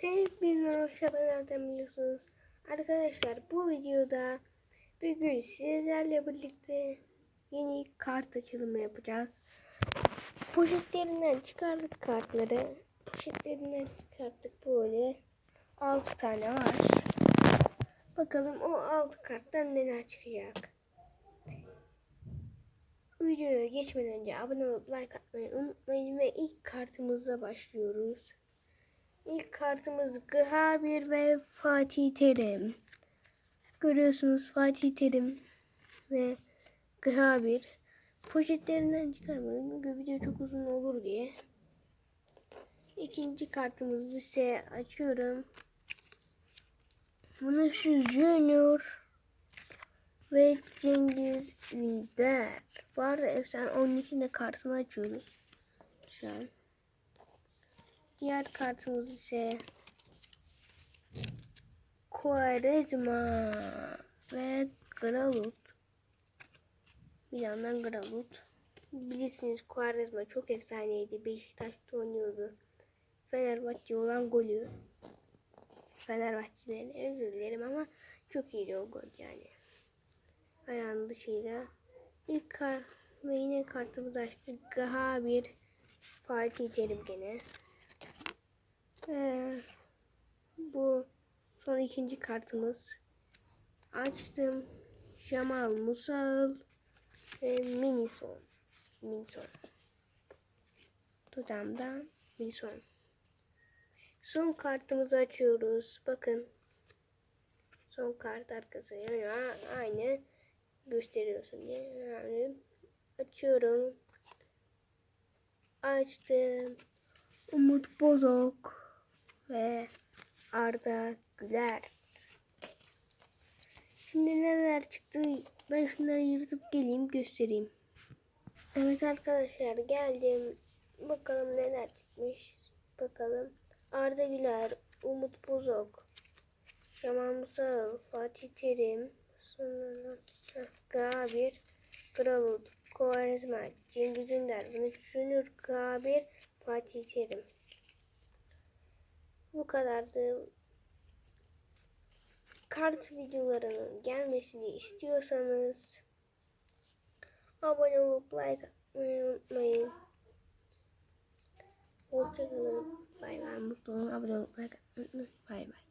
Hepinize hoşça zaten biliyorsunuz. Arkadaşlar bu videoda bir gün sizlerle birlikte yeni kart açılımı yapacağız. Poşetlerinden çıkardık kartları. Poşetlerinden çıkarttık böyle. 6 tane var. Bakalım o 6 karttan neler çıkacak. Videoya geçmeden önce abone olup like atmayı unutmayın ve ilk kartımızla başlıyoruz. İlk kartımız Gıha1 ve Fatih Terim. Görüyorsunuz Fatih Terim ve Gıha1. Poşetlerinden çıkarmadım çünkü video çok uzun olur diye. İkinci kartımızı ise açıyorum. Bunu şu Junior ve Cengiz Ünder. Bu arada efsane onun için de kartını açıyoruz. Şu an. Diğer kartımız ise Quaresma ve Gralut. Bir yandan Gralut. Bilirsiniz Quaresma çok efsaneydi. Beşiktaş'ta oynuyordu. Fenerbahçe olan golü. Fenerbahçe'den özür dilerim ama çok iyiydi o gol yani. Ayağının dışıyla. İlk kar ve yine kartımızı açtık. Gaha bir Fatih Terim gene. Ee, bu son ikinci kartımız. Açtım. Jamal Musal ve Minison. Minson. Dudamda Minson. Son kartımızı açıyoruz. Bakın. Son kart arkası. Yani aynı gösteriyorsun diye. Yani açıyorum. Açtım. Umut Bozok ve Arda Güler. Şimdi neler çıktı? Ben şunları yırtıp geleyim göstereyim. Evet arkadaşlar geldim. Bakalım neler çıkmış. Bakalım. Arda Güler, Umut Bozok, Yaman Musal, Fatih Terim, sonra Gabir, Kralut, Kovarizma, Cengiz Ünder, Düşünür, Gabir, Fatih Terim. Bu kadardı. Kart videolarının gelmesini istiyorsanız abone olup like atmayı unutmayın. Hoşçakalın. Bay bay. Mutlu olun. Abone olup like atmayı unutmayın. Bay bay.